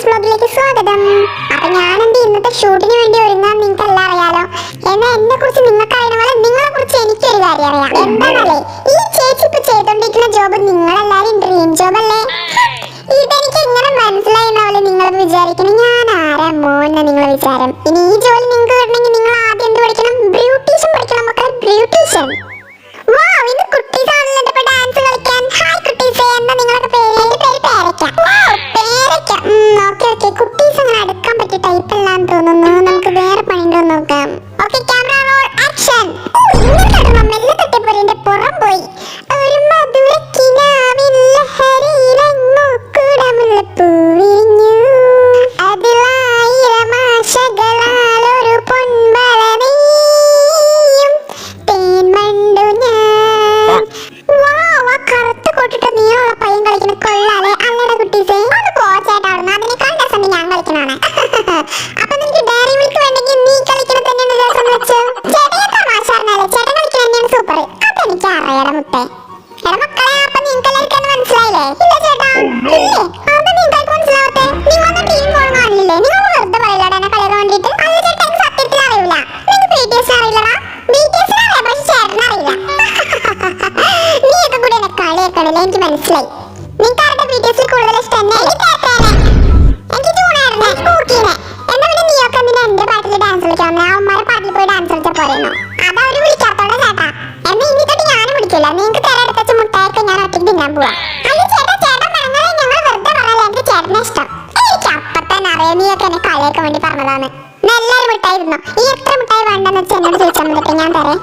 ഷാനൂസ് വ്ലോഗിലേക്ക് സ്വാഗതം. അപ്പൊ ഞാൻ എന്റെ ഇന്നത്തെ ഷൂട്ടിന് വേണ്ടി ഒരുങ്ങാൻ നിങ്ങൾക്ക് എല്ലാം അറിയാലോ. എന്നാൽ എന്നെ കുറിച്ച് നിങ്ങൾക്ക് അറിയണ പോലെ നിങ്ങളെ കുറിച്ച് എനിക്കൊരു കാര്യം അറിയാം. എന്താണല്ലേ ഈ ചേച്ചി ഇപ്പൊ ചെയ്തോണ്ടിരിക്കുന്ന ജോബ് നിങ്ങളെല്ലാരും ഡ്രീം ജോബ് അല്ലേ? ഇതെനിക്ക് എങ്ങനെ മനസ്സിലായി പോലെ നിങ്ങൾ വിചാരിക്കണം? ഞാൻ ആരാ മോന്ന നിങ്ങൾ വിചാരം. ഇനി ഈ ജോലി നിങ്ങൾക്ക് കിട്ടണമെങ്കിൽ നിങ്ങൾ ആദ്യം എന്ത് പഠിക്കണം? ബ്യൂട്ടീഷ്യൻ പഠിക്കണം മക്കളെ. ബ്യൂട്ടീഷ്യൻ. വാവ് ഇത് കുട്ടീസ് ആണല്ലോ ഇപ്പൊ ഡാൻസ് കളിക്കാൻ. ഹായ് കുട്ടീസ്. എന്താ നിങ്ങളൊക്കെ പേര് അതെനിക്ക് മുത്തേ എടാ മക്കളെ അപ്പൊ നിങ്ങൾക്ക് എല്ലാവർക്കും മനസ്സിലായില്ലേ? ഇല്ല ചേട്ടാ. ഇല്ലേ? അത് നിങ്ങൾക്ക് മനസ്സിലാവട്ടെ? നിങ്ങളൊന്നും ടീം പോകാൻ കാണില്ലേ? നിങ്ങൾ വെറുതെ പറയില്ലടാ എന്നെ കളിയാക്കാൻ വേണ്ടിയിട്ട്? അല്ല ചേട്ടാ എനിക്ക് സത്യത്തിൽ അറിയില്ല. നിങ്ങൾക്ക് ബി ടി എസ് അറിയില്ലടാ. ബി ടി എസ് അറിയാം പക്ഷെ ചേട്ടൻ അറിയില്ല. നീയൊക്കെ കൂടി എന്നെ കളിയാക്കണില്ല? എനിക്ക് മനസ്സിലായി. നിങ്ങൾക്ക് ആരുടെ ബി ടി എസിൽ കൂടുതൽ ഇഷ്ടം എന്നെ വിളിക്കൂല. നിങ്ങൾക്ക് തരാൻ എടുത്ത ഞാൻ ഒറ്റയ്ക്ക് തിന്നാൻ പോവാ. അല്ല ചേട്ടാ, ചേട്ടൻ പറഞ്ഞത് ഞങ്ങൾ വെറുതെ പറഞ്ഞതല്ല. എനിക്ക് ചേട്ടനെ ഇഷ്ടം. എനിക്ക് അപ്പത്തെ തന്നെ അറിയാം നീയൊക്കെ എന്നെ കളിയൊക്കെ വേണ്ടി പറഞ്ഞതാണ്. നല്ലൊരു മുട്ടായി തിന്നോ. ഈ എത്ര മുട്ടായി വേണ്ടെന്ന് വെച്ചാൽ എന്നോട് ചോദിച്ചാൽ മതി ഞാൻ തരേ